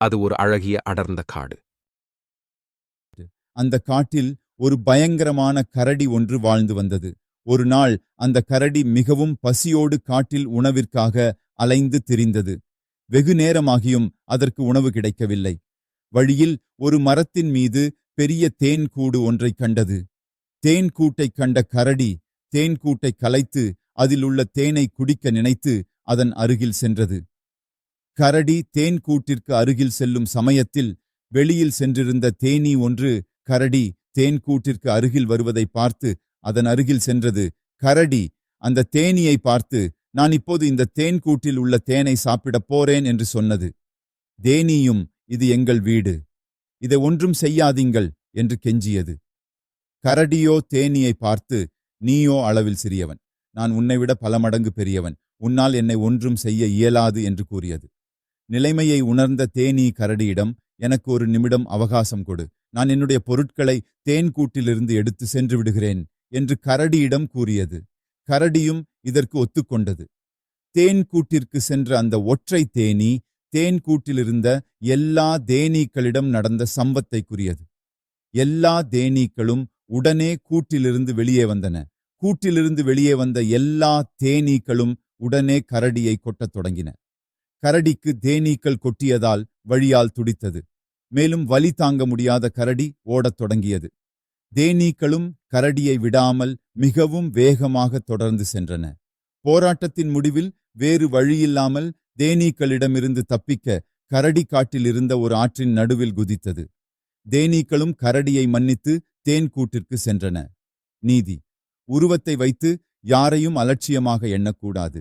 அது ஒரு அழகிய அடர்ந்த காடு. அந்த காட்டில் ஒரு பயங்கரமான கரடி ஒன்று வாழ்ந்து வந்தது. ஒரு நாள் அந்த கரடி மிகவும் பசியோடு காட்டில் உணவிற்காக அலைந்து திரிந்தது. வெகு நேரமாகியும் அதற்கு உணவு கிடைக்கவில்லை. வழியில் ஒரு மரத்தின் மீது பெரிய தேன் கூடு ஒன்றைக் கண்டது. தேன் கூட்டைக் கண்ட கரடி தேன் கூட்டை கலைத்து அதில் உள்ள தேனை குடிக்க நினைத்து அதன் அருகில் சென்றது. கரடி தேன் கூட்டிற்கு அருகில் செல்லும் சமயத்தில் வெளியில் சென்றிருந்த தேனீ ஒன்று கரடி தேன் கூட்டிற்கு அருகில் வருவதை பார்த்து அதன் அருகில் சென்றது. கரடி அந்த தேனீயை பார்த்து நான் இப்போது இந்த தேன் கூட்டில் உள்ள தேனை சாப்பிடப் போறேன் என்று சொன்னது. தேனீயும் இது எங்கள் வீடு. இதை ஒன்றும் செய்யாதீங்கள் என்று கெஞ்சியது. கரடியோ தேனியை பார்த்து நீயோ அளவில் சிறியவன். நான் உன்னைவிட பல மடங்கு பெரியவன். உன்னால் என்னை ஒன்றும் செய்ய இயலாது என்று கூறியது. நிலைமையை உணர்ந்த தேனீ கரடியிடம் எனக்கு ஒரு நிமிடம் அவகாசம் கொடு. நான் என்னுடைய பொருட்களை தேன் கூட்டிலிருந்து எடுத்து சென்று விடுகிறேன் என்று கரடியிடம் கூறியது. கரடியும் இதற்கு ஒத்துக்கொண்டது. தேன் கூட்டிற்கு சென்ற அந்த ஒற்றை தேனீ தேன் கூட்டிலிருந்த எல்லா தேனீக்களிடம் நடந்த சம்பத்தை கூறியது. எல்லா தேனீக்களும் உடனே கூட்டிலிருந்து வெளியே வந்தன. கூட்டிலிருந்து வெளியே வந்த எல்லா தேனீக்களும் உடனே கரடியை கொட்டத் தொடங்கின. கரடிக்கு தேனீக்கள் கொட்டியதால் வழியால் துடித்தது. மேலும் வலி தாங்க முடியாத கரடி ஓடத் தொடங்கியது. தேனீக்களும் கரடியை விடாமல் மிகவும் வேகமாக தொடர்ந்து சென்றன. போராட்டத்தின் முடிவில் வேறு வழியில்லாமல் தேனீக்களிடமிருந்து தப்பிக்க கரடி காட்டில் இருந்த ஒரு ஆற்றின் நடுவில் குதித்தது. தேனீக்களும் கரடியை மன்னித்து தேன் கூட்டிற்கு சென்றன. நீதி. உருவத்தை வைத்து யாரையும் அலட்சியமாக எண்ணக்கூடாது.